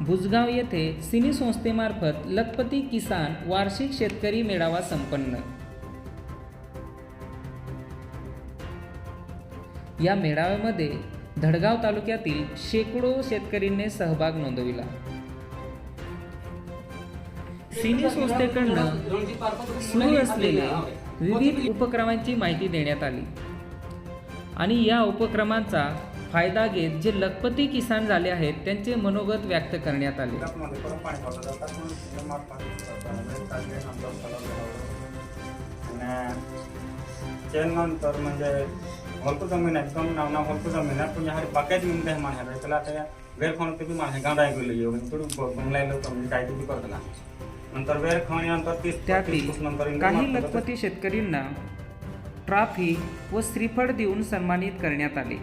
भुजगाव येथे सिनी संस्थेमार्फत लखपती किसान वार्षिक शेतकरी मेळावा संपन्न. या मेळाव्यामध्ये धडगाव तालुक्यातील शेकडो शेतकरींनी सहभाग नोंदविला. सिनी संस्थेकडनं सुरू असलेल्या विविध उपक्रमांची माहिती देण्यात आली. आणि या उपक्रमांचा फायदा घेत जे लखपती किसान झाले आहेत त्यांचे मनोगत व्यक्त करण्यात आले. त्यानंतर म्हणजे हलकू जमीन आहे. एकदम नाव नाव हलकू जमीन आहे. पण ह्या बाकायत काय माण आहे. त्याला ते वेर खाऊन ते बी माण गांडा ऐकलं येऊ थोडं बंगला लोक म्हणजे काय तुम्ही करतला नंतर वेर खाऊन नंतर तीस त्यातील काही. लखपती शेतकरींना ट्रॉफी व श्रीफळ देऊन सन्मानित करण्यात आले.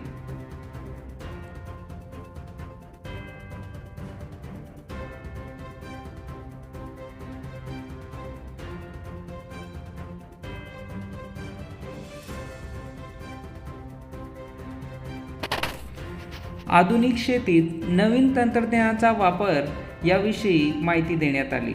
आधुनिक शेतीत नवीन तंत्रज्ञानाचा वापर याविषयी माहिती देण्यात आली.